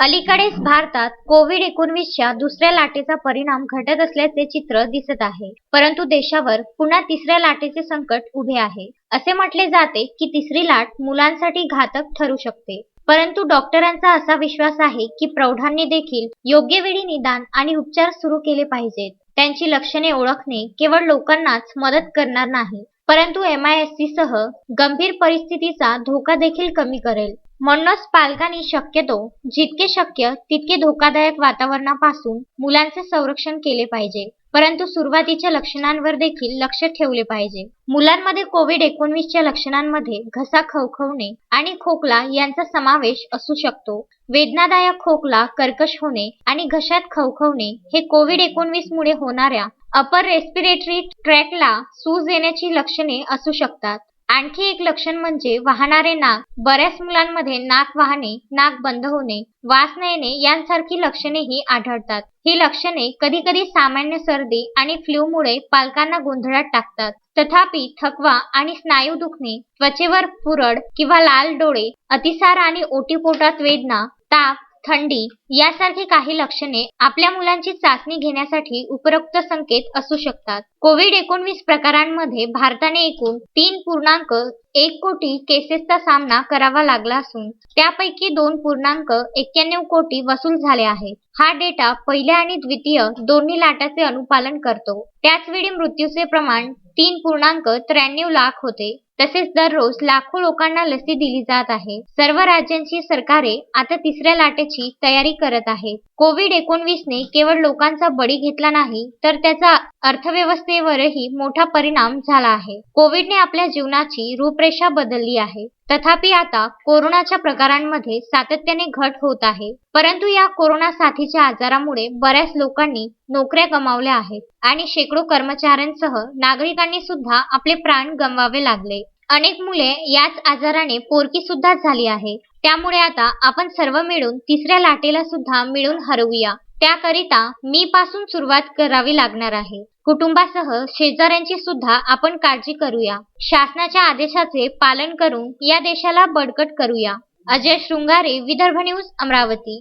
अलीकडेच भारतात कोविड एकोणवीसच्या दुसऱ्या लाटेचा परिणाम घटत असल्याचे चित्र दिसत आहे. परंतु देशावर पुन्हा तिसऱ्या लाटेचे संकट उभे आहे. असे म्हटले जाते की तिसरी लाट मुलांसाठी घातक ठरू शकते. परंतु डॉक्टरांचा असा विश्वास आहे की प्रौढांनी देखील योग्य वेळी निदान आणि उपचार सुरू केले पाहिजेत. त्यांची लक्षणे ओळखणे केवळ लोकांनाच मदत करणार नाही. परंतु एम आय एस सी सह गंभीर परिस्थितीचा धोका देखील कमी करेल. म्हणूनच पालकांनी शक्यतो जितके शक्य तितके धोकादायक वातावरणापासून मुलांचे संरक्षण केले पाहिजे. परंतु सुरुवातीच्या लक्षणांवर देखील लक्ष ठेवले पाहिजे. मुलांमध्ये कोविड एकोणवीसच्या लक्षणांमध्ये घसा खवखवणे आणि खोकला यांचा समावेश असू शकतो. वेदनादायक खोकला कर्कश होणे आणि घशात खवखवणे हे कोविड एकोणवीस मुळे होणाऱ्या अपर रेस्पिरेटरी ट्रॅकला सूज येण्याची लक्षणे असू शकतात. आणखी एक लक्षण म्हणजे वाहणारे नाक. बऱ्याच मुलांमध्ये नाक वाहणे नाक बंद होणे वास न येणे यांसारखी लक्षणेही आढळतात. ही लक्षणे कधी कधी सामान्य सर्दी आणि फ्लूमुळे पालकांना गोंधळात टाकतात. तथापि थकवा आणि स्नायू दुखणे त्वचेवर पुरळ किंवा लाल डोळे अतिसार आणि ओटीपोटात वेदना ताप थंडी यासारखी काही लक्षणे आपल्या मुलांची चाचणी घेण्यासाठी उपरोक्त संकेत असू शकतात. कोविड एकोणवीस प्रकारांमध्ये भारताने एकूण तीन पूर्णांक एक कोटी केसेसचा सामना करावा लागला असून त्यापैकी दोन पूर्णांक एक्क्याण्णव कोटी वसूल झाले आहेत. हा डेटा पहिल्या आणि द्वितीय दोन्ही लाटाचे अनुपालन करतो. त्याचवेळी मृत्यूचे प्रमाण तीन पूर्णांक त्र्याण्णव लाख होते. तसेच दररोज लाखो लोकांना लसी दिली जात आहे. सर्व राज्यांची सरकारे आता तिसऱ्या लाटेची तयारी करत आहेत. कोविड एकोणवीसने केवळ लोकांचा बळी घेतला नाही तर त्याचा अर्थव्यवस्थेवरही मोठा परिणाम झाला आहे. कोविडने आपल्या जीवनाची रूपरेषा बदलली आहे. तथापि आता कोरोनाच्या प्रकारांमध्ये सातत्याने घट होत आहे. परंतु या कोरोना साथीच्या आजारामुळे बऱ्याच लोकांनी नोकऱ्या गमावल्या आहेत आणि शेकडो कर्मचाऱ्यांसह नागरिकांनी सुद्धा आपले प्राण गमवावे लागले. अनेक मुले याच आजाराने पोरकी सुद्धा झाली आहे. त्यामुळे आता आपण सर्व मिळून तिसऱ्या लाटेला सुद्धा मिळून हरवूया. त्याकरिता मी पासून सुरुवात करावी लागणार आहे. कुटुंबासह शेजाऱ्यांची सुद्धा आपण काळजी करूया. शासनाच्या आदेशाचे पालन करून या देशाला बळकट करूया. अजय शृंगारे विदर्भ न्यूज अमरावती.